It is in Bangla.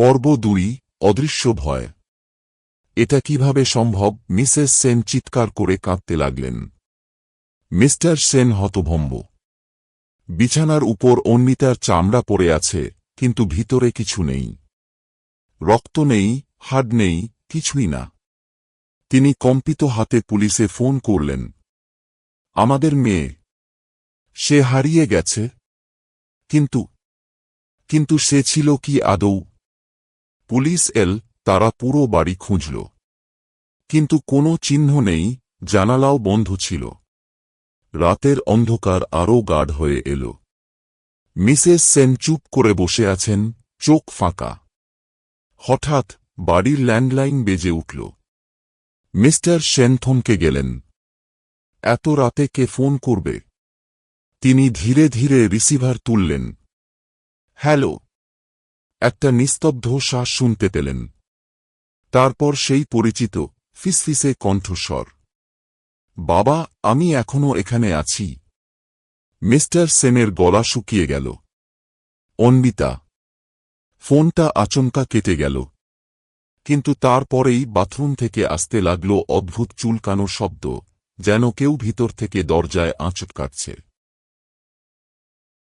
পর্ব দুই, অদৃশ্য ভয়। এটা কীভাবে সম্ভব? মিসেস সেন চিৎকার করে কাঁদতে লাগলেন। মিস্টার সেন হতভম্ব। বিছানার উপর অন্বিতার চামড়া পড়ে আছে, কিন্তু ভিতরে কিছু নেই। রক্ত নেই, হাড নেই, কিছুই না। তিনি কম্পিত হাতে পুলিশে ফোন করলেন। আমাদের মেয়ে। সে হারিয়ে গেছে। কিন্তু কিন্তু সে ছিল কি আদৌ? পুলিশ এল, তারা পুরো বাড়ি খুঁজল। কিন্তু কোনো চিহ্ন নেই, জানালাও বন্ধ ছিল। রাতের অন্ধকার আরও গাঢ় হয়ে এল। মিসেস সেন চুপ করে বসে আছেন, চোখ ফাঁকা। হঠাৎ, বাড়ির ল্যান্ডলাইন বেজে উঠল। মিস্টার সেন থমকে গেলেন। এত রাতে কে ফোন করবে? তিনি ধীরে ধীরে রিসিভার তুললেন। হ্যালো একটা নিস্তব্ধ শ্বাস শুনতে পেলেন। তারপর সেই পরিচিত, ফিসফিসে কণ্ঠস্বর। বাবা, আমি এখনও এখানে আছি। মিস্টার সেনের গলা শুকিয়ে গেল। অন্বিতা, ফোনটা আচমকা কেটে গেল। কিন্তু তারপরেই বাথরুম থেকে আসতে লাগল অদ্ভুত চুলকানো শব্দ, যেন কেউ ভিতর থেকে দরজায় আঁচট কাটছে।